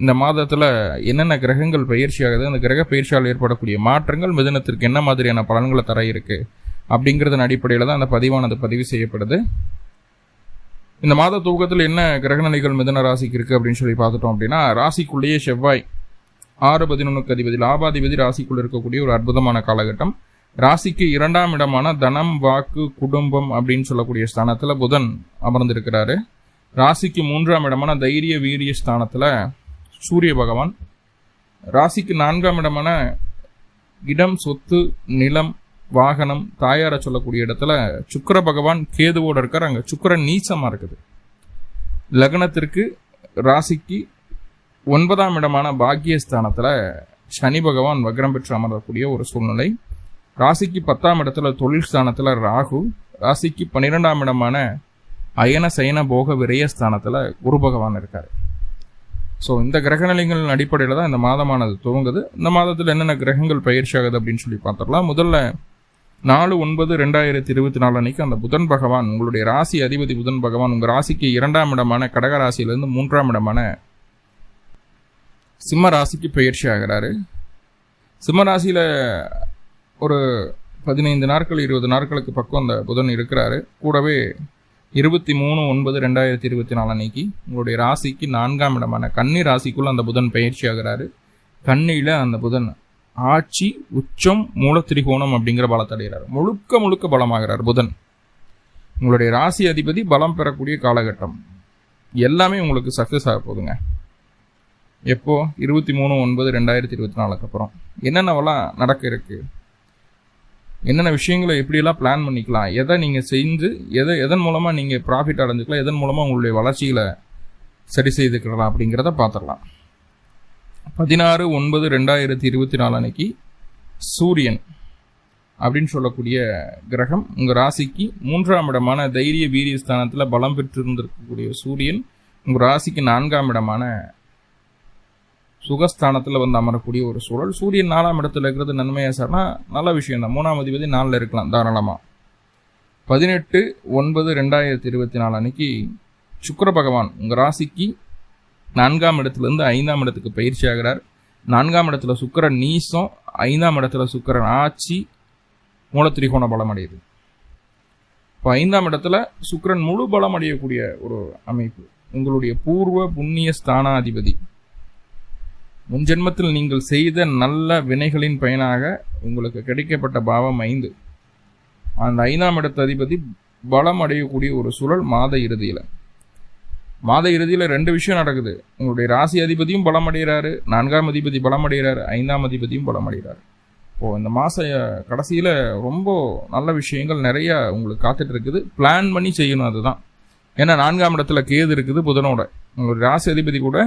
இந்த மாதத்துல என்னென்ன கிரகங்கள் பயிற்சி ஆகுது அந்த கிரக பயிற்சியால் ஏற்படக்கூடிய மாற்றங்கள் மிதனத்திற்கு என்ன மாதிரியான பலன்களை தர இருக்கு அப்படிங்கிறதன் அடிப்படையில் தான் அந்த பதிவானது பதிவு செய்யப்படுது. இந்த மாத தூக்கத்தில் என்ன கிரகநிலைகள் மிதன ராசிக்கு இருக்கு அப்படின்னு சொல்லி பார்த்துட்டோம் அப்படின்னா ராசிக்குள்ளேயே செவ்வாய் ஆறு பதினொன்றுக்கு அதிபதி லாபாதிபதி ராசிக்குள்ளே இருக்கக்கூடிய ஒரு அற்புதமான காலகட்டம். ராசிக்கு இரண்டாம் இடமான தனம் வாக்கு குடும்பம் அப்படின்னு சொல்லக்கூடிய ஸ்தானத்துல புதன் அமர்ந்திருக்கிறாரு. ராசிக்கு மூன்றாம் இடமான தைரிய வீரிய ஸ்தானத்துல சூரிய பகவான். ராசிக்கு நான்காம் இடமான இடம் சொத்து நிலம் வாகனம் தாயார சொல்லக்கூடிய இடத்துல சுக்கர பகவான் கேதுவோட இருக்கார். அங்கே சுக்கிரன் நீச்சமாக இருக்குது. லக்னத்திற்கு ராசிக்கு ஒன்பதாம் இடமான பாக்கியஸ்தானத்தில் சனி பகவான் வக்ரம் பெற்று அமரக்கூடிய ஒரு சூழ்நிலை. ராசிக்கு பத்தாம் இடத்துல தொழில் ஸ்தானத்தில் ராகு. ராசிக்கு பன்னிரெண்டாம் இடமான அயன சயன போக விரயஸ்தானத்தில் குரு பகவான் இருக்கார். ஸோ இந்த கிரகநிலைகளின் அடிப்படையில் தான் இந்த மாதமானது துவங்குது. இந்த மாதத்தில் என்னென்ன கிரகங்கள் பயிற்சி ஆகுது அப்படின்னு சொல்லி பார்த்துடலாம். முதல்ல நாலு ஒன்பது ரெண்டாயிரத்தி இருபத்தி நாலு அன்னைக்கு அந்த புதன் பகவான் உங்களுடைய ராசி அதிபதி புதன் பகவான் உங்கள் ராசிக்கு இரண்டாம் இடமான கடக ராசியிலிருந்து மூன்றாம் இடமான சிம்ம ராசிக்கு பயிற்சி ஆகிறாரு. சிம்ம ராசியில் ஒரு பதினைந்து நாட்கள் இருபது நாட்களுக்கு பக்கம் அந்த புதன் இருக்கிறாரு. கூடவே இருபத்தி மூணு ஒன்பது ரெண்டாயிரத்தி இருபத்தி நாலு அன்னைக்கு உங்களுடைய ராசிக்கு நான்காம் இடமான கன்னி ராசிக்குள்ள அந்த புதன் பயிற்சி ஆகிறாரு. கண்ணியில் அந்த புதன் ஆட்சி உச்சம் மூலத்திரிகோணம் அப்படிங்கிற பலத்தை அடைகிறார். முழுக்க முழுக்க பலமாகிறார் புதன். உங்களுடைய ராசி அதிபதி பலம் பெறக்கூடிய காலகட்டம். எல்லாமே உங்களுக்கு சக்சஸ் ஆக போகுதுங்க. எப்போ? இருபத்தி மூணு ஒன்பது ரெண்டாயிரத்தி இருபத்தி நாலுக்கு அப்புறம். என்னென்னவெல்லாம் நடக்க இருக்கு? என்னென்ன விஷயங்களை எப்படியெல்லாம் பிளான் பண்ணிக்கலாம் எதை நீங்கள் செஞ்சு எதை எதன் மூலமாக நீங்கள் ப்ராஃபிட் அடைஞ்சிக்கலாம் எதன் மூலமாக உங்களுடைய வளர்ச்சிகளை சரி செய்துக்கலாம் அப்படிங்கிறத பார்த்துடலாம். பதினாறு ஒன்பது ரெண்டாயிரத்தி இருபத்தி நாலு அன்னைக்கு சூரியன் அப்படின்னு சொல்லக்கூடிய கிரகம் உங்கள் ராசிக்கு மூன்றாம் இடமான தைரிய வீரிய ஸ்தானத்தில் பலம் பெற்றிருந்திருக்கக்கூடிய சூரியன் உங்கள் ராசிக்கு நான்காம் இடமான சுகஸ்தானத்தில் வந்து அமரக்கூடிய ஒரு சூழல். சூரியன் நாலாம் இடத்துல இருக்கிறது நன்மையாக சார்னா நல்ல விஷயம் தான். மூணாம் அதிபதி நாளில் இருக்கலாம் தாராளமாக பதினெட்டு ஒன்பது ரெண்டாயிரத்தி இருபத்தி நாலு அன்னைக்கு சுக்கர பகவான் உங்கள் ராசிக்கு நான்காம் இடத்துலேருந்து ஐந்தாம் இடத்துக்கு பயிற்சி ஆகிறார். நான்காம் இடத்துல சுக்கிரன் நீசம் ஐந்தாம் இடத்துல சுக்கிரன் ஆட்சி மூலத்திரிகோண பலம் அடையுது. இப்போ ஐந்தாம் இடத்துல சுக்கரன் முழு பலம் அடையக்கூடிய ஒரு அமைப்பு. உங்களுடைய பூர்வ புண்ணிய ஸ்தானாதிபதி. முன் ஜென்மத்தில் நீங்கள் செய்த நல்ல வினைகளின் பயனாக உங்களுக்கு கிடைக்கப்பட்ட பாவம் ஐந்து. அந்த ஐந்தாம் இடத்து அதிபதி பலம் அடையக்கூடிய ஒரு சூழல் மாத இறுதியில். மாத இறுதியில் ரெண்டு விஷயம் நடக்குது. உங்களுடைய ராசி அதிபதியும் பலம் அடைகிறாரு நான்காம் அதிபதி பலம் அடைகிறாரு ஐந்தாம் அதிபதியும் பலம் அடைகிறாரு. இப்போது இந்த மாத கடைசியில் ரொம்ப நல்ல விஷயங்கள் நிறைய உங்களுக்கு காத்துட்டு இருக்குது. பிளான் பண்ணி செய்யணும் அதுதான். ஏன்னா நான்காம் இடத்துல கேது இருக்குது புதனோட. உங்களுடைய ராசி அதிபதி கூட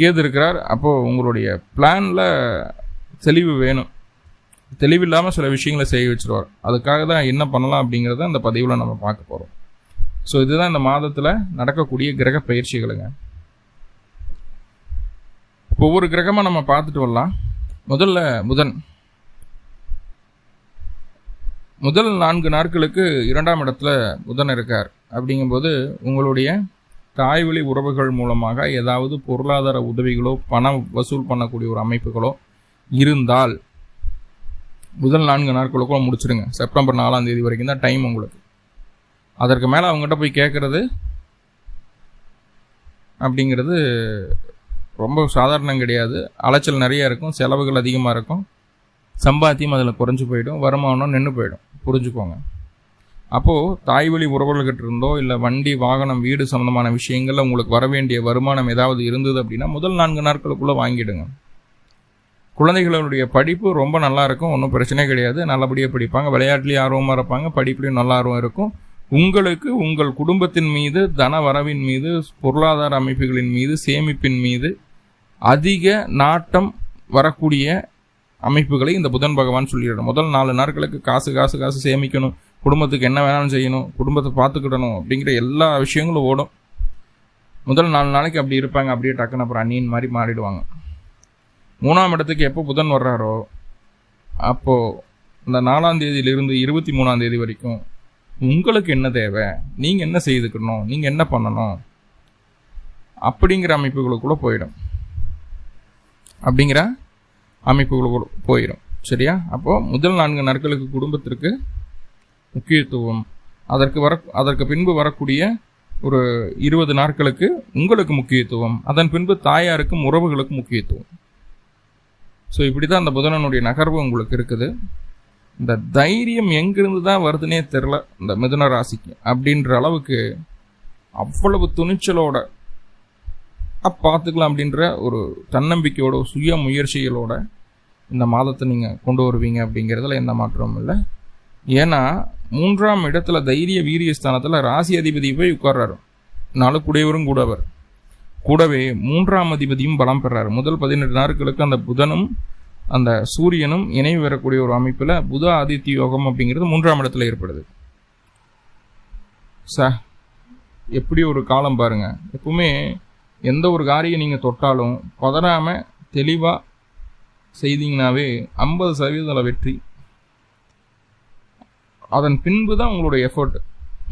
கேது இருக்கிறார் அப்போ உங்களுடைய பிளான்ல தெளிவு வேணும். தெளிவில்லாமல் சில விஷயங்களை செய்ய வச்சிருவார். அதுக்காக தான் என்ன பண்ணலாம் அப்படிங்கிறத அந்த பதிவில் நம்ம பார்க்க போகிறோம் ஸோ இதுதான் இந்த மாதத்தில் நடக்கக்கூடிய கிரக பயிற்சிகளுங்க. ஒவ்வொரு கிரகமாக நம்ம பார்த்துட்டு வரலாம். முதல்ல புதன். முதல் நான்கு நாட்களுக்கு இரண்டாம் இடத்துல புதன் இருக்கார். அப்படிங்கும்போது உங்களுடைய தாய்வழி உறவுகள் மூலமாக ஏதாவது பொருளாதார உதவிகளோ பணம் வசூல் பண்ணக்கூடிய ஒரு அமைப்புகளோ இருந்தால் முதல் நான்கு நாட்களுக்குள்ள முடிச்சிடுங்க. செப்டம்பர் நாலாம் தேதி வரைக்கும் தான் டைம் உங்களுக்கு. அதற்கு மேலே அவங்ககிட்ட போய் கேட்குறது அப்படிங்கிறது ரொம்ப சாதாரணம் கிடையாது. அலைச்சல் நிறைய இருக்கும் செலவுகள் அதிகமாக இருக்கும். சம்பாத்தியம் அதில் குறைஞ்சி போயிடும் வருமானம் நின்று போயிடும். புரிஞ்சுக்கோங்க. அப்போது தாய் வழி உறவுகள்கிட்ட இருந்தோ இல்லை வண்டி வாகனம் வீடு சம்மந்தமான விஷயங்களில் உங்களுக்கு வர வேண்டிய வருமானம் ஏதாவது இருந்தது அப்படின்னா முதல் நான்கு நாட்களுக்குள்ளே வாங்கிடுங்க. குழந்தைகளுடைய படிப்பு ரொம்ப நல்லா இருக்கும் ஒன்றும் பிரச்சனை கிடையாது. நல்லபடியாக படிப்பாங்க விளையாட்டுலேயும் ஆர்வமாக இருப்பாங்க படிப்புலையும் நல்ல ஆர்வம் இருக்கும். உங்களுக்கு உங்கள் குடும்பத்தின் மீது தன வரவின் மீது பொருளாதார அமைப்புகளின் மீது சேமிப்பின் மீது அதிக நாட்டம் வரக்கூடிய அமைப்புகளை இந்த புதன் பகவான் சொல்லிடுறார். முதல் நாலு நாட்களுக்கு காசு காசு காசு சேமிக்கணும். குடும்பத்துக்கு என்ன வேணாலும் செய்யணும் குடும்பத்தை பார்த்துக்கிடணும் அப்படிங்கிற எல்லா விஷயங்களும் ஓடும். முதல் நாலு நாளைக்கு அப்படி இருப்பாங்க அப்படியே டக்குன்னு அப்புறம் அண்ணியின் மாதிரி மாறிடுவாங்க. மூணாம் இடத்துக்கு எப்போ புதன் வர்றாரோ அப்போது இந்த நாலாம் தேதியிலிருந்து இருபத்தி மூணாம் தேதி வரைக்கும் உங்களுக்கு என்ன தேவை நீங்கள் என்ன செய்துக்கணும் நீங்கள் என்ன பண்ணணும் அப்படிங்கிற அமைப்புகளுக்குள்ளே போயிடும். அப்படிங்கிற அமைப்புகளுக்குள்ள போயிடும். சரியா? அப்போது முதல் நான்கு நாட்களுக்கு குடும்பத்திற்கு முக்கியத்துவம். அதற்கு வர அதற்கு பின்பு வரக்கூடிய ஒரு இருபது நாட்களுக்கு உங்களுக்கு முக்கியத்துவம். அதன் பின்பு தாயாருக்கும் உறவுகளுக்கும் முக்கியத்துவம். ஸோ இப்படி தான் அந்த புதனனுடைய நகர்வு உங்களுக்கு இருக்குது. இந்த தைரியம் எங்கிருந்து தான் வருதுன்னே தெரில இந்த மிதுன ராசிக்கு அப்படின்ற அளவுக்கு அவ்வளவு துணிச்சலோட பார்த்துக்கலாம் அப்படின்ற ஒரு தன்னம்பிக்கையோட சுய முயற்சிகளோட இந்த மாதத்தை நீங்கள் கொண்டு வருவீங்க அப்படிங்கிறதுல எந்த மாற்றமும் இல்லை. ஏன்னா மூன்றாம் இடத்துல தைரிய வீரிய ஸ்தானத்தில் ராசி அதிபதி போய் உட்கார்றாரு. நாளுக்குடையவரும் கூட அவர். கூடவே மூன்றாம் அதிபதியும் பலம் பெறாரு. முதல் பதினெட்டு நாட்களுக்கு அந்த புதனும் அந்த சூரியனும் இணைவு வரக்கூடிய ஒரு அமைப்பில் புத ஆதித்ய யோகம் அப்படிங்கிறது மூன்றாம் இடத்துல ஏற்படுது. ச எப்படி ஒரு காலம் பாருங்க. எப்பவுமே எந்த ஒரு காரியம் நீங்கள் தொட்டாலும் பதறாமல் தெளிவாக செய்தீங்கனாவே ஐம்பது சதவீதத்தில் வெற்றி. அதன் பின்பு தான் உங்களுடைய எஃபர்ட்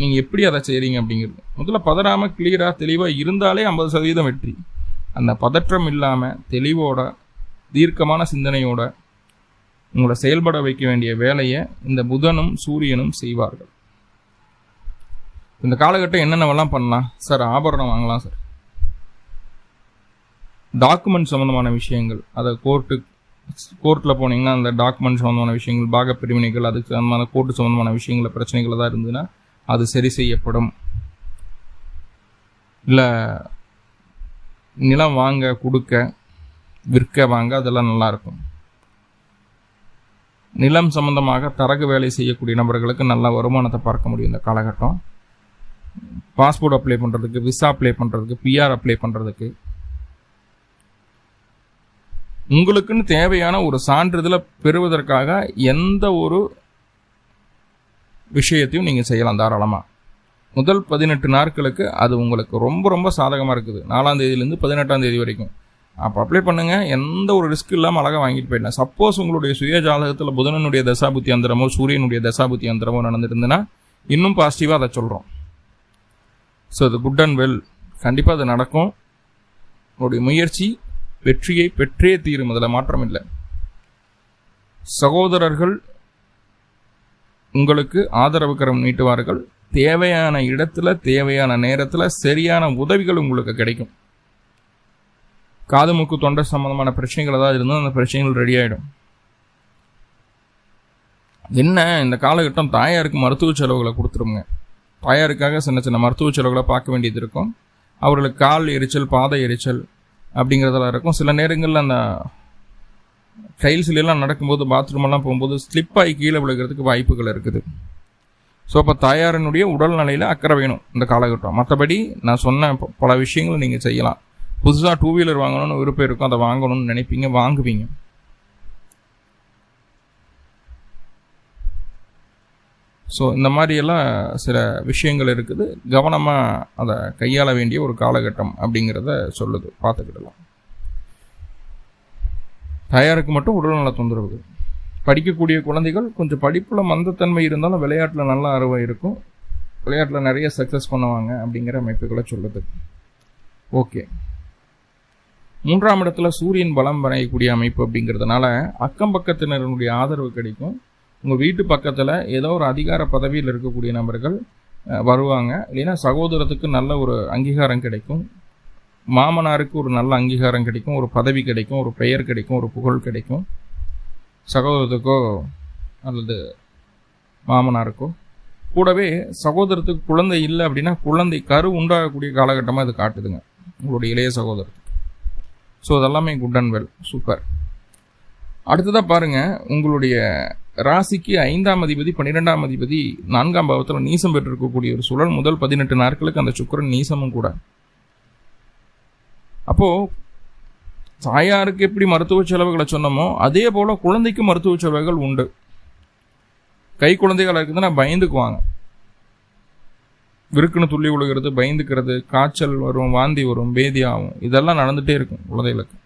நீங்கள் எப்படி அதை செய்கிறீங்க அப்படிங்கிறது. முதல்ல பதறாமல் கிளியராக தெளிவாக இருந்தாலே ஐம்பது சதவீதம் வெற்றி. அந்த பதற்றம் இல்லாமல் தெளிவோட தீர்க்கமான சிந்தனையோட உங்களை செயல்பட வைக்க வேண்டிய வேலையை இந்த புதனும் சூரியனும் செய்வார்கள். இந்த காலகட்டம் என்னென்னவெல்லாம் பண்ணலாம்? சார் ஆபரணம் வாங்கலாம் சார். டாக்குமெண்ட் சம்மந்தமான விஷயங்கள் அதை கோர்ட்டு கோர்ட்டில் போனீங்கன்னா அந்த டாக்குமெண்ட் சம்மந்தமான விஷயங்கள் பாக பிரிவினைகள் அதுக்கு சம்மந்தமான கோர்ட்டு சம்மந்தமான விஷயங்கள பிரச்சனைகள் தான் இருந்ததுன்னா அது சரி செய்யப்படும். இல்லை நிலம் வாங்க கொடுக்க விற்க வாங்க அதெல்லாம் நல்லாயிருக்கும் நிலம் சம்பந்தமாக தரகு வேலை செய்யக்கூடிய நபர்களுக்கு நல்ல வருமானத்தை பார்க்க முடியும் இந்த காலகட்டம். பாஸ்போர்ட் அப்ளை பண்ணுறதுக்கு விசா அப்ளை பண்ணுறதுக்கு பிஆர் அப்ளை பண்ணுறதுக்கு உங்களுக்குன்னு தேவையான ஒரு சான்றிதழை பெறுவதற்காக எந்த ஒரு விஷயத்தையும் நீங்கள் செய்யலாம் தாராளமாக முதல் பதினெட்டு நாட்களுக்கு அது உங்களுக்கு ரொம்ப ரொம்ப சாதகமாக இருக்குது. நாலாம் தேதியிலேருந்து பதினெட்டாம் தேதி வரைக்கும். அப்போ அப்ளை பண்ணுங்கள் எந்த ஒரு ரிஸ்க் இல்லாமல் அழகாக வாங்கிட்டு போயிடலாம். சப்போஸ் உங்களுடைய சுய ஜாதகத்தில் புதனனுடைய தசாபுத்தி அந்தரமோ சூரியனுடைய தசாபுத்தி அந்தரமோ நடந்துருந்துன்னா இன்னும் பாசிட்டிவாக அதை சொல்கிறோம் ஸோ அது குட் அண்ட் வெல் கண்டிப்பாக அது நடக்கும். உங்களுடைய முயற்சி வெற்றியை பெற்றே தீரும். அதில் மாற்றம் இல்லை சகோதரர்கள் உங்களுக்கு ஆதரவு கரம் நீட்டுவார்கள். தேவையான இடத்துல தேவையான நேரத்தில் சரியான உதவிகள் உங்களுக்கு கிடைக்கும். காது மூக்கு தொண்டை சம்பந்தமான பிரச்சனைகள் ஏதாவது இருந்தால் அந்த பிரச்சனைகள் ரெடி ஆகிடும் என்ன இந்த காலகட்டம் தாயாருக்கு மருத்துவ செலவுகளை கொடுத்துருங்க. தாயாருக்காக சின்ன சின்ன மருத்துவ செலவுகளை பார்க்க வேண்டியது இருக்கும். அவர்களுக்கு கால் எரிச்சல் பாதை எரிச்சல் அப்படிங்கிறதெல்லாம் இருக்கும். சில நேரங்களில் அந்த டைல்ஸ்லாம் நடக்கும்போது பாத்ரூமெல்லாம் போகும்போது ஸ்லிப் ஆகி கீழே விழுகிறதுக்கு வாய்ப்புகள் இருக்குது. ஸோ அப்போ தாயாரினுடைய உடல்நிலையில் அக்கறை வேணும் இந்த காலகட்டம். மற்றபடி நான் சொன்ன பல விஷயங்களை நீங்கள் செய்யலாம். புதுசாக டூ வீலர் வாங்கணும்னு விருப்பம் இருக்கும். அதை வாங்கணும்னு நினைப்பீங்க வாங்குவீங்க. ஸோ இந்த மாதிரியெல்லாம் சில விஷயங்கள் இருக்குது. கவனமாக அதை கையாள வேண்டிய ஒரு காலகட்டம் அப்படிங்கிறத சொல்லுது. பார்த்துக்கிடலாம். தயாருக்கு மட்டும் உடல்நல தொந்தரவுகள். படிக்கக்கூடிய குழந்தைகள் கொஞ்சம் படிப்பில் மந்தத்தன்மை இருந்தாலும் விளையாட்டில் நல்ல ஆர்வம் இருக்கும். விளையாட்டில் நிறைய சக்ஸஸ் பண்ணுவாங்க அப்படிங்கிற அமைப்புகளை சொல்லுது. ஓகே மூன்றாம் இடத்துல சூரியன் பலம் வரையக்கூடிய அமைப்பு அப்படிங்கிறதுனால அக்கம் பக்கத்தினருடைய ஆதரவு கிடைக்கும். உங்கள் வீட்டு பக்கத்தில் ஏதோ ஒரு அதிகார பதவியில் இருக்கக்கூடிய நபர்கள் வருவாங்க. இல்லைன்னா சகோதரத்துக்கு நல்ல ஒரு அங்கீகாரம் கிடைக்கும். மாமனாருக்கு ஒரு நல்ல அங்கீகாரம் கிடைக்கும். ஒரு பதவி கிடைக்கும். ஒரு பெயர் கிடைக்கும். ஒரு புகழ் கிடைக்கும். சகோதரத்துக்கோ அல்லது மாமனாருக்கோ. கூடவே சகோதரத்துக்கு குழந்தை இல்லை அப்படின்னா குழந்தை கரு உண்டாகக்கூடிய காலகட்டமாக இது காட்டுதுங்க. உங்களுடைய இளைய சகோதரத்துக்கு ஸோ அதெல்லாமே குட் அண்ட் வெல் சூப்பர் அடுத்ததாக பாருங்கள் உங்களுடைய ராசிக்கு ஐந்தாம் அதிபதி பன்னிரெண்டாம் அதிபதி நான்காம் பாவத்தில் நீசம் பெற்றிருக்கக்கூடிய ஒரு சூழல். முதல் பதினெட்டு நாட்களுக்கு அந்த சுக்கரன் நீசமும் கூட. அப்போ தாயாருக்கு எப்படி மருத்துவ செலவுகளை சொன்னோமோ அதே போல குழந்தைக்கு மருத்துவ செலவுகள் உண்டு. கை குழந்தைகளாக இருக்குதுன்னா பயந்துக்குவாங்க. விருக்குன்னு துள்ளி விழுகிறது பயந்துக்கிறது காய்ச்சல் வரும் வாந்தி வரும் பேதி ஆகும். இதெல்லாம் நடந்துகிட்டே இருக்கும் குழந்தைகளுக்கு.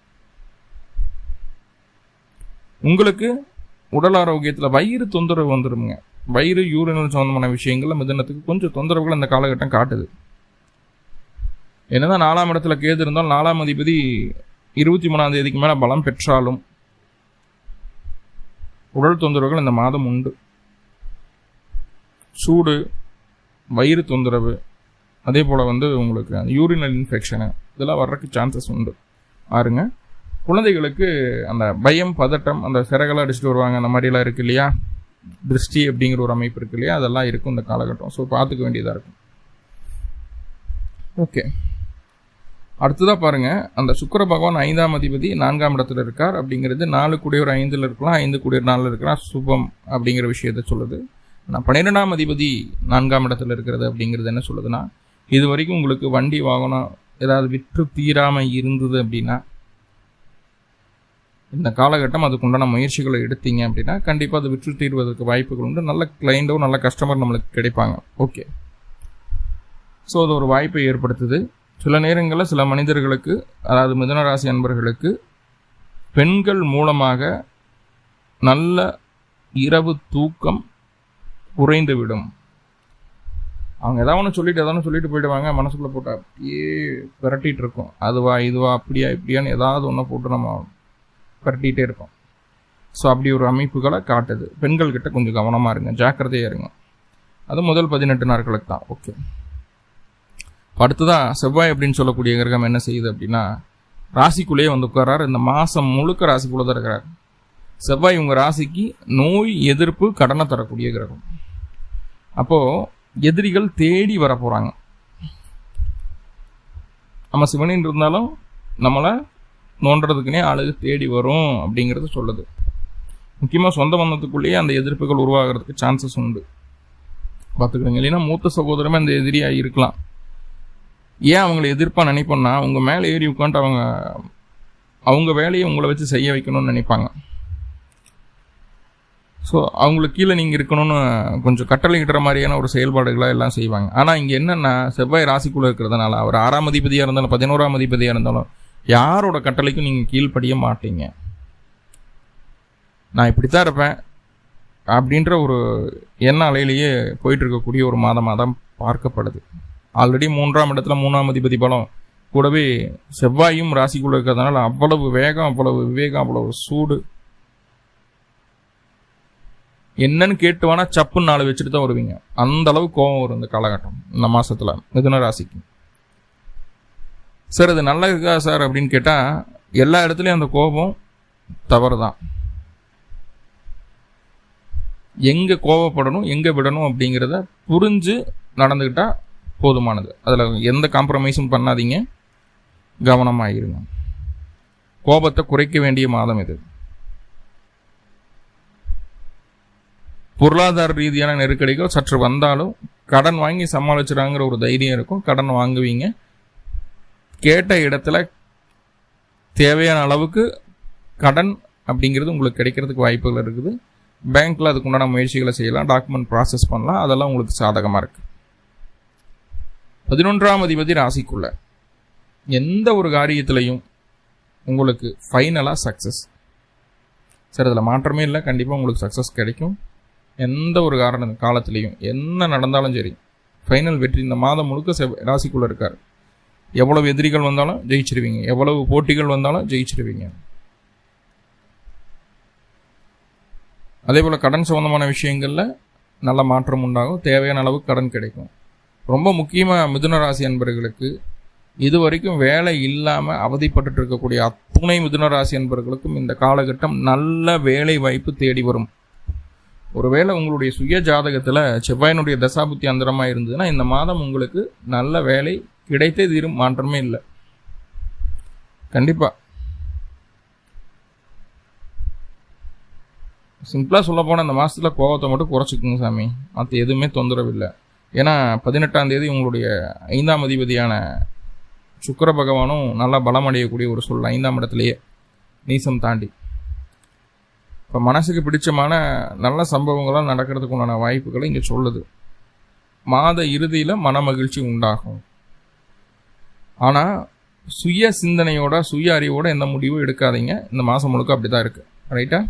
உங்களுக்கு உடல் ஆரோக்கியத்தில் வயிறு தொந்தரவு வந்துடுங்க வயிறு யூரினல் சம்மந்தமான விஷயங்கள் மிதனத்துக்கு கொஞ்சம் தொந்தரவுகள் அந்த காலகட்டம் காட்டுது. என்னதான் நாலாம் இடத்துல கேது இருந்தாலும் நாலாம் அதிபதி இருபத்தி மூணாம் தேதிக்கு மேலே பலம் பெற்றாலும் உடல் தொந்தரவுகள் இந்த மாதம் உண்டு. சூடு வயிறு தொந்தரவு அதே போல் வந்து உங்களுக்கு அந்த யூரினல் இன்ஃபெக்ஷனு இதெல்லாம் வர்றதுக்கு சான்சஸ் உண்டு. பாருங்கள் குழந்தைகளுக்கு அந்த பயம் பதட்டம் அந்த சிறகெல்லாம் அடிச்சுட்டு வருவாங்க. அந்த மாதிரிலாம் இருக்கு இல்லையா? திருஷ்டி அப்படிங்கிற ஒரு அமைப்பு இருக்கு இல்லையா? அதெல்லாம் இருக்கும் இந்த காலகட்டம். ஸோ பார்த்துக்க வேண்டியதாக இருக்கும். ஓகே அடுத்ததாக பாருங்கள் அந்த சுக்கர பகவான் ஐந்தாம் அதிபதி நான்காம் இடத்துல இருக்கார் அப்படிங்கிறது நாலு கூடியவர் ஐந்தில் இருக்கலாம் ஐந்து கூடியவர் நாலில் இருக்கலாம். சுபம் அப்படிங்கிற விஷயத்த சொல்லுது. ஆனால் பன்னிரெண்டாம் அதிபதி நான்காம் இடத்துல இருக்கிறது அப்படிங்கிறது என்ன சொல்லுதுன்னா இது வரைக்கும் உங்களுக்கு வண்டி வாகனம் ஏதாவது விற்று தீராமல் இருந்தது அப்படின்னா இந்த காலகட்டம் அதுக்குண்டான முயற்சிகளை எடுத்தீங்க அப்படின்னா கண்டிப்பாக அது விற்று தீர்வதற்கு வாய்ப்புகள் உண்டு. நல்ல கிளைண்டோ நல்ல கஸ்டமர் நம்மளுக்கு கிடைப்பாங்க. ஓகே ஸோ அது ஒரு வாய்ப்பை ஏற்படுத்துது. சில நேரங்களில் சில மனிதர்களுக்கு அதாவது மிதனராசி அன்பர்களுக்கு பெண்கள் மூலமாக நல்ல இரவு தூக்கம் குறைந்துவிடும். அவங்க ஏதாவது ஒன்று சொல்லிட்டு ஏதாவது சொல்லிட்டு போயிடுவாங்க. மனசுக்குள்ளே போட்டு அப்படியே விரட்டிகிட்டு இருக்கும். அதுவா இதுவா அப்படியா இப்படியான்னு ஏதாவது ஒன்று போட்டு நம்ம பரட்டிகிட்டே இருக்கும். ஸோ அப்படி ஒரு அமைப்புகளை காட்டுது. பெண்கள் கிட்ட கொஞ்சம் கவனமாக இருங்க. ஜாக்கிரதையாக இருங்க. அது முதல் பதினெட்டு நாட்களுக்கு தான். ஓகே அடுத்ததான் செவ்வாய் அப்படின்னு சொல்லக்கூடிய கிரகம் என்ன செய்யுது அப்படின்னா ராசிக்குள்ளேயே வந்து உட்காராரு இந்த மாதம் முழுக்க ராசிக்குள்ளே தான் இருக்கிறார். செவ்வாய் உங்கள் ராசிக்கு நோய் எதிர்ப்பு கடனை தரக்கூடிய கிரகம். அப்போது எதிரிகள் தேடி வர போகிறாங்க நம்ம சிவனின் இருந்தாலும் நம்மளை நோண்டுறதுக்குனே ஆளுக தேடி வரும் அப்படிங்கிறது சொல்லுது. முக்கியமாக சொந்த பந்தத்துக்குள்ளேயே அந்த எதிர்ப்புகள் உருவாகிறதுக்கு சான்சஸ் உண்டு. பார்த்துக்கிறீங்க. இல்லைன்னா மூத்த சகோதரமே அந்த எதிரியாக இருக்கலாம். ஏன் அவங்கள எதிர்ப்பாக நினைப்போம்னா உங்கள் மேலே ஏறி உட்காந்துட்டு அவங்க அவங்க வேலையை உங்களை வச்சு செய்ய வைக்கணும்னு நினைப்பாங்க. ஸோ அவங்களுக்கு கீழே நீங்கள் இருக்கணும்னு கொஞ்சம் கட்டளையிடுற மாதிரியான ஒரு செயல்பாடுகளாக எல்லாம் செய்வாங்க. ஆனால் இங்கே என்னென்னா செவ்வாய் ராசிக்குள்ளே இருக்கிறதுனால அவர் ஆறாம் அதிபதியாக இருந்தாலும் பதினோராம் அதிபதியாக இருந்தாலும் யாரோட கட்டளைக்கும் நீங்கள் கீழ்ப்படிய மாட்டீங்க. நான் இப்படித்தான் இருப்பேன். அப்படின்ற ஒரு எண்ண அலையிலேயே போயிட்டு இருக்கக்கூடிய ஒரு மாதமாக தான் பார்க்கப்படுது. ஆல்ரெடி மூன்றாம் இடத்துல மூணாம் அதிபதி பலம். கூடவே செவ்வாயும் ராசிக்குள்ள இருக்கிறதுனால அவ்வளவு வேகம் அவ்வளவு விவேகம் அவ்வளவு சூடு. என்னன்னு கேட்டு வேணா சப்புன்னு நாலு வச்சுட்டு தான் வருவீங்க. அந்த அளவு கோபம் வரும் இந்த காலகட்டம் இந்த மாசத்துல மிதுன ராசிக்கு. சார் அது நல்லா இருக்கா சார்? அப்படின்னு கேட்டால் எல்லா இடத்துலையும் அந்த கோபம் தவறு தான் எங்கே கோபப்படணும் எங்கே விடணும் அப்படிங்கிறத புரிஞ்சு நடந்துக்கிட்டால் போதுமானது. அதில் எந்த காம்ப்ரமைஸும் பண்ணாதீங்க. கவனமாயிருங்க. கோபத்தை குறைக்க வேண்டிய மாதம் இது. பொருளாதார ரீதியான நெருக்கடிகள் சற்று வந்தாலும் கடன் வாங்கி சமாளிச்சுறாங்கிற ஒரு தைரியம் இருக்கும். கடன் வாங்குவீங்க. கேட்ட இடத்துல தேவையான அளவுக்கு கடன் அப்படிங்கிறது உங்களுக்கு கிடைக்கிறதுக்கு வாய்ப்புகள் இருக்குது. பேங்க்கில் அதுக்கு உண்டான முயற்சிகளை செய்யலாம் டாக்குமெண்ட் ப்ராசஸ் பண்ணலாம். அதெல்லாம் உங்களுக்கு சாதகமாக இருக்குது பதினொன்றாம் அதிபதி ராசிக்குள்ள எந்த ஒரு காரியத்திலையும் உங்களுக்கு ஃபைனலாக சக்ஸஸ் சரி அதில் மாற்றமே இல்லை. கண்டிப்பாக உங்களுக்கு சக்ஸஸ் கிடைக்கும். எந்த ஒரு காரண காலத்துலேயும் என்ன நடந்தாலும் சரி ஃபைனல் வெற்றி இந்த மாதம் முழுக்க ராசிக்குள்ளே இருக்கார். எவ்வளவு எதிரிகள் வந்தாலும் ஜெயிச்சிருவீங்க. எவ்வளவு போட்டிகள் வந்தாலும் ஜெயிச்சிருவீங்க. அதே போல் கடன் சம்மந்தமான விஷயங்களில் நல்ல மாற்றம் உண்டாகும். தேவையான அளவுக்கு கடன் கிடைக்கும். ரொம்ப முக்கியமாக மிதுன ராசி அன்பர்களுக்கு இது வரைக்கும் வேலை இல்லாமல் அவதிப்பட்டு இருக்கக்கூடிய அத்துணை மிதுன ராசி அன்பர்களுக்கும் இந்த காலகட்டம் நல்ல வேலை வாய்ப்பு தேடி வரும். ஒருவேளை உங்களுடைய சுய ஜாதகத்தில் செவ்வாயினுடைய தசாபுத்தி அந்தரமாக இருந்ததுன்னா இந்த மாதம் உங்களுக்கு நல்ல வேலை கிடைத்தே தீரும் மாற்றமே இல்லை. கண்டிப்பாக சிம்பிளாக சொல்ல போனால் இந்த மாதத்தில் கோவத்தை மட்டும் குறைச்சிக்கோங்க சாமி. மற்ற எதுவுமே தொந்தரவு இல்லை ஏன்னா பதினெட்டாம் தேதி உங்களுடைய ஐந்தாம் அதிபதியான சுக்கர பகவானும் நல்லா பலம் அடையக்கூடிய ஒரு சூழல் ஐந்தாம் இடத்துலையே நீசம் தாண்டி. இப்போ மனசுக்கு பிடிச்சமான நல்ல சம்பவங்களாக நடக்கிறதுக்கு உண்டான வாய்ப்புகளை இங்கே சொல்லுது. மாத இறுதியில் மன மகிழ்ச்சி உண்டாகும். ஆனால் சுய சிந்தனையோட சுய அறிவோட எந்த முடிவும் எடுக்காதீங்க. இந்த மாதம் முழுக்க அப்படி தான் இருக்குது ரைட்டா